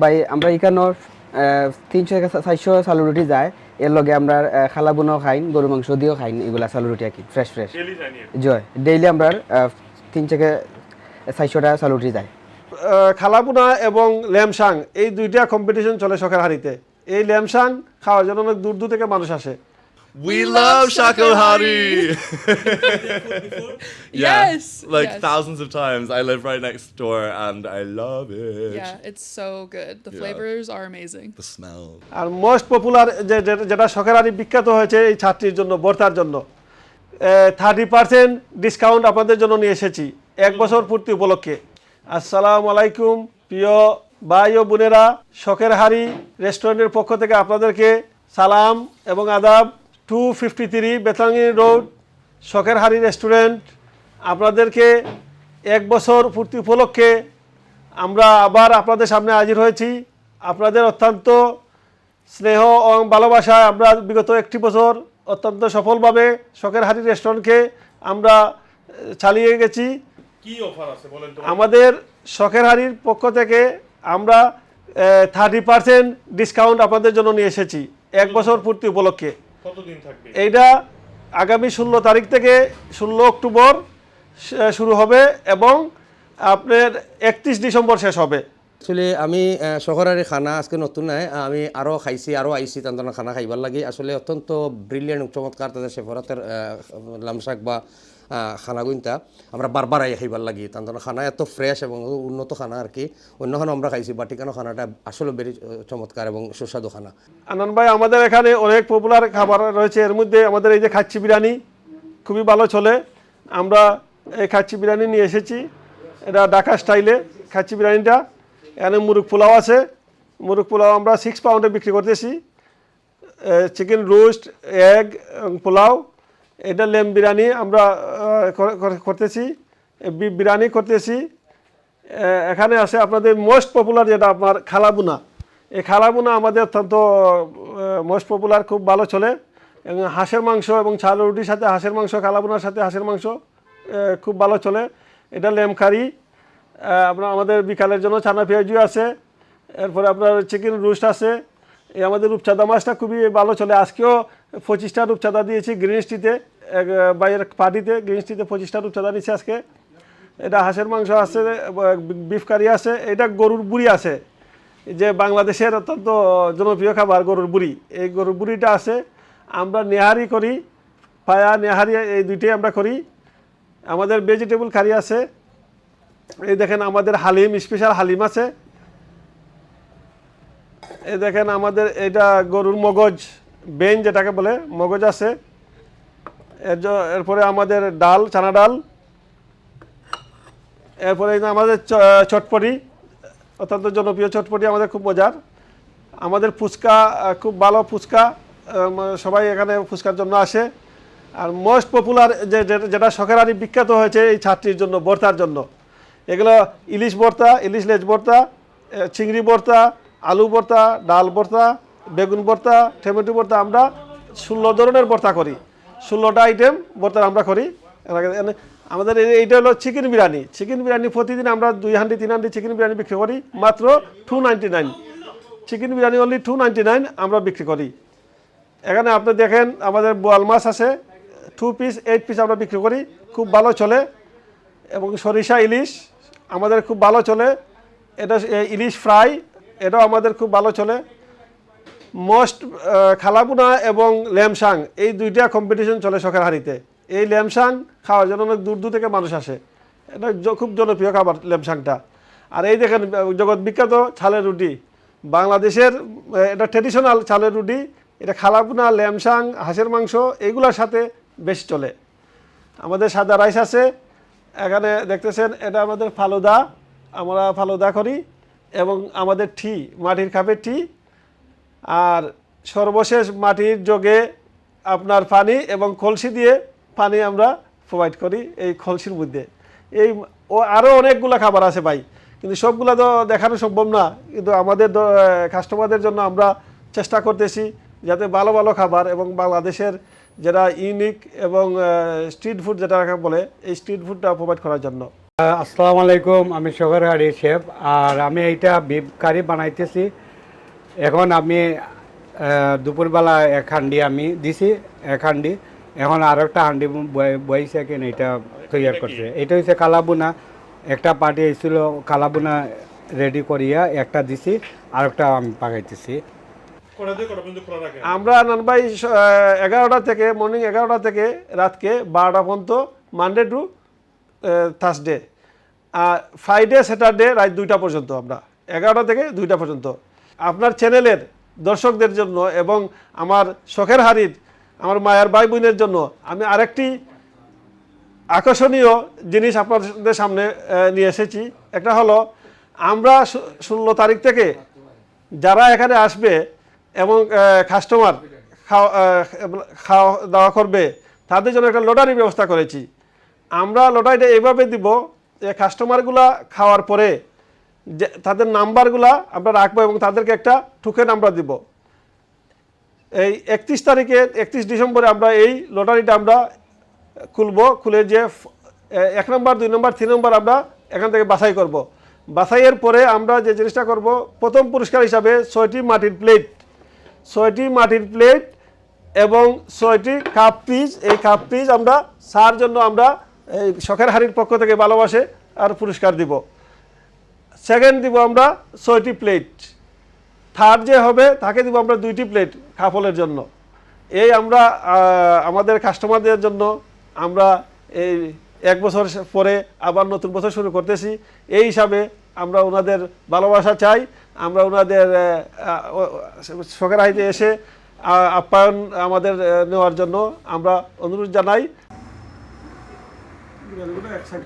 ভাই আমরা এখানে তিনশো থেকে চারশো চালু রুটি যায়। এর লগে আমরা খালা বোনাও খাইন গরু মাংস দিয়েও খাইন এগুলা চালু রুটি আর কি ফ্রেশ ফ্রেশ জয় ডেইলি আমরা তিন থেকে চারশোটা চালু রুটি যায়। খালাপুনা এবং ল্যামসাং এই দুইটা কম্পিটিশন চলে সকাল হারিতে। এই ল্যামসাং খাওয়ার জন্য অনেক দূর দূর থেকে মানুষ আসে। We love Shakohari! Yes, Like yes. thousands of times. I live right next door and I love it. Yeah, it's so good. The Yeah. flavors are amazing. The smell. আর মোস্ট পপুলার যে যে- যেটা শখের বিখ্যাত হয়েছে এই ছাত্রীর জন্য বর্তার জন্য থার্টি পার্সেন্ট ডিসকাউন্ট আপনাদের জন্য নিয়ে এসেছি এক বছর পূর্তি উপলক্ষে আসসালামু আলাইকুম প্রিয় ভাই ও বোনেরা শখের হাড়ি রেস্টুরেন্টের পক্ষ থেকে আপনাদেরকে সালাম এবং আদাব টু ফিফটি থ্রি বেতাঙ্গি রোড শখের হাড়ি রেস্টুরেন্ট আপনাদেরকে এক বছর পূর্তি উপলক্ষে আমরা আবার আপনাদের সামনে হাজির হয়েছি। আপনাদের অত্যন্ত স্নেহ এবং ভালোবাসায় আমরা বিগত একটি বছর অত্যন্ত সফলভাবে শখের হাড়ি রেস্টুরেন্টকে আমরা চালিয়ে গেছি। কি অফার আছে বলেন তো? আমাদের শখের হাড়ির পক্ষ থেকে আমরা থার্টি পার্সেন্ট ডিসকাউন্ট আপনাদের জন্য নিয়ে এসেছি। এক বছর পূর্তি উপলক্ষে। কতদিন থাকবে? এইটা আগামী ষোলো তারিখ থেকে ষোলো অক্টোবর শুরু হবে এবং আপনার একত্রিশ ডিসেম্বর শেষ হবে। আসলে আমি শহরের খানা আজকে নতুন নাই। আমি আরও খাইছি আরও আইছি তাদের খানা খাইবার লাগে। আসলে অত্যন্ত ব্রিলিয়েন্ট চমৎকার তাদের সেফরাতের লামশাক বা খানা গুইনতা আমরা বারবার আই খাইবার লাগি। তাদের খানা এত ফ্রেশ এবং উন্নত খানা আর কি। অন্যখানে আমরা খাইছি বাটিকানো খানাটা আসলে বেরি চমৎকার এবং সুস্বাদু খানা। আনন্দ ভাই, আমাদের এখানে অনেক পপুলার খাবার রয়েছে। এর মধ্যে আমাদের এই যে খাচ্ছি বিরিয়ানি, খুবই ভালো চলে। আমরা এই খাচ্ছি বিরিয়ানি নিয়ে এসেছি। এটা ঢাকা স্টাইলে খাচ্ছি বিরিয়ানিটা। এখানে মুরগ পোলাও আছে। মুরগ পোলাও আমরা সিক্স পাউন্ডে বিক্রি করতেছি। Chicken roast egg pulao. এটা লেম বিরিয়ানি আমরা করে- করে- করতেছি বিরিয়ানি করতেছি। এখানে আছে আপনাদের মোস্ট পপুলার যেটা আপনার খালাবুনা। এই খালাবুনা আমাদের অত্যন্ত মোস্ট পপুলার খুব ভালো চলে। এবং হাঁসের মাংস এবং ছাল রুটির সাথে হাঁসের মাংস, খালাবুনার সাথে হাঁসের মাংস খুব ভালো চলে। এটা লেমকারি আপনার আমাদের বিকালের জন্য ছানা পেঁয়াজু আছে। এরপরে আপনার চিকেন রোস্ট আছে। এই আমাদের রূপচাঁদা মাছটা খুবই ভালো চলে। আজকেও পঁচিশটা রূপচাঁদা দিয়েছি গ্রিন স্টিতে এক বাইরের পার্টিতে গ্রিন স্টিতে পঁচিশটা রূপচাঁদা নিচ্ছে আজকে। এটা হাঁসের মাংস আছে বিফ কারি আছে, এটা গরুর বুড়ি আছে। যে বাংলাদেশের অত্যন্ত জনপ্রিয় খাবার গরুর বুড়ি। এই গরুর বুড়িটা আছে, আমরা নেহারি করি, পায়া, নেহারি, এই দুইটাই আমরা করি। আমাদের ভেজিটেবল কারি আছে। এই দেখেন আমাদের হালিম স্পেশাল হালিম আছে। এই দেখেন আমাদের এটা গরুর মগজ বেন যেটাকে বলে মগজ আছে। এর এরপরে আমাদের ডাল চানা ডাল। এরপরে আমাদের চটপটি অত্যন্ত জনপ্রিয় চটপটি আমাদের খুব মজার। আমাদের ফুচকা খুব ভালো ফুচকা সবাই এখানে ফুচকার জন্য আসে। আর মোস্ট পপুলার যে যেটা শখের হাড়ি বিখ্যাত হয়েছে এই ছাত্রীর জন্য ভর্তার জন্য। এগুলো ইলিশ ভর্তা ইলিশ লেজ ভর্তা এ, চিংড়ি ভর্তা আলু ভর্তা, ডাল ভর্তা, বেগুন ভর্তা, টমেটো ভর্তা আমরা ষোলো ধরনের ভর্তা করি। ষোলোটা আইটেম ভর্তা আমরা করি। আমাদের এইটা হলো চিকেন বিরিয়ানি। চিকেন বিরিয়ানি প্রতিদিন আমরা দুই হান্ডি তিন হান্ডি চিকেন বিরিয়ানি বিক্রি করি। মাত্র two ninety nine chicken biryani only two ninety nine আমরা বিক্রি করি। এখানে আপনি দেখেন আমাদের বোয়াল মাছ আছে। টু পিস এইট পিস আমরা বিক্রি করি। খুব ভালো চলে। এবং সরিষা, ইলিশ আমাদের খুব ভালো চলে। এটা ইলিশ ফ্রাই। এটাও আমাদের খুব ভালো চলে। মোস্ট খালাপুনা এবং ল্যামসাং, এই দুইটা কম্পিটিশন চলে শখের হাড়িতে এই ল্যামসাং খাওয়ার জন্য অনেক দূর দূর থেকে মানুষ আসে। এটা খুব জনপ্রিয় খাবার ল্যামসাংটা। আর এই দেখেন জগৎ বিখ্যাত ছালের রুটি। বাংলাদেশের এটা ট্রেডিশনাল ছালের রুটি। এটা খালাপুনা ল্যামসাং, হাঁসের মাংস এইগুলোর সাথে বেশি চলে। আমাদের সাদা রাইস আছে। এখানে দেখতেছেন, এটা আমাদের ফালুদা। আমরা ফালুদা করি। এবং আমাদের টি, মাটির কাপের টি, আর সর্বশেষ মাটির যোগে আপনার পানি এবং কলসি দিয়ে পানি আমরা প্রোভাইড করি এই কলসির মধ্যে। এই ও আরও অনেকগুলো খাবার আছে ভাই, কিন্তু সবগুলো তো দেখানো সম্ভব না, কিন্তু আমাদের কাস্টমারদের জন্য আমরা চেষ্টা করতেছি যাতে ভালো ভালো খাবার এবং বাংলাদেশের যেটা ইউনিক এবং স্ট্রিট ফুড যেটা বলে, এই স্ট্রিট ফুডটা প্রোভাইড করার জন্য। আসসালামু আলাইকুম আমি শহরহারি শেফ আর আমি এইটা বিফ কারি বানাইতেছি। এখন আমি দুপুরবেলা এক হান্ডি আমি দিছি এক হান্ডি। এখন আর একটা হান্ডি বইছে কেন এটা তৈরি করছে। এটা হচ্ছে কালাবুনা। একটা পার্টি এসেছিল কালাবুনা রেডি করিয়া একটা দিছি আর একটা আমি পাকাইতেছি। আমরা নানবাই এগারোটা থেকে মর্নিং এগারোটা থেকে রাতকে বারোটা পর্যন্ত মানডে টু থার্সডে আর ফ্রাইডে স্যাটারডে রাত দুইটা পর্যন্ত আমরা। এগারোটা থেকে দুইটা পর্যন্ত। আপনার চ্যানেলের দর্শকদের জন্য এবং আমার শখের হারির আমার মায়ের ভাই বোনের জন্য আমি আরেকটি আকর্ষণীয় জিনিস আপনাদের সামনে নিয়ে এসেছি। একটা হলো, আমরা ষোলো তারিখ থেকে যারা এখানে আসবে এবং কাস্টমার খাওয়া খাওয়া দাওয়া করবে, তাদের জন্য একটা লটারি ব্যবস্থা করেছি। আমরা লটারিটা এইভাবে দিব যে কাস্টমারগুলা খাওয়ার পরে যে তাদের নাম্বারগুলা আমরা রাখব এবং তাদেরকে একটা টোকেন আমরা দিব। এই একত্রিশ তারিখে, একত্রিশ ডিসেম্বরে আমরা এই লটারিটা আমরা খুলব, খুলে যে এক নম্বর, দুই নম্বর, তিন নম্বর আমরা এখান থেকে বাছাই করব। বাছাইয়ের পরে আমরা যে জিনিসটা করব, প্রথম পুরস্কার হিসাবে ছয়টি মাটির প্লেট ছয়টি মাটির প্লেট এবং ছয়টি কাপ পিস এই কাপ পিস আমরা সার জন্য আমরা এই শখের হাড়ির পক্ষ থেকে ভালোবাসে আর পুরস্কার দিব। সেকেন্ড দিব আমরা ছয়টি প্লেট থার্ড যে হবে, তাকে দিব আমরা দুইটি প্লেট খাফলের জন্য। এই আমরা আমাদের কাস্টমারদের জন্য আমরা এই এক বছর পরে আবার নতুন বছর শুরু করতেছি। এই হিসাবে আমরা ওনাদের ভালোবাসা চাই। আমরা ওনাদের শখের হাইতে এসে আপ্যায়ন আমাদের নেওয়ার জন্য আমরা অনুরোধ জানাই। গেলগুলো এক সাইড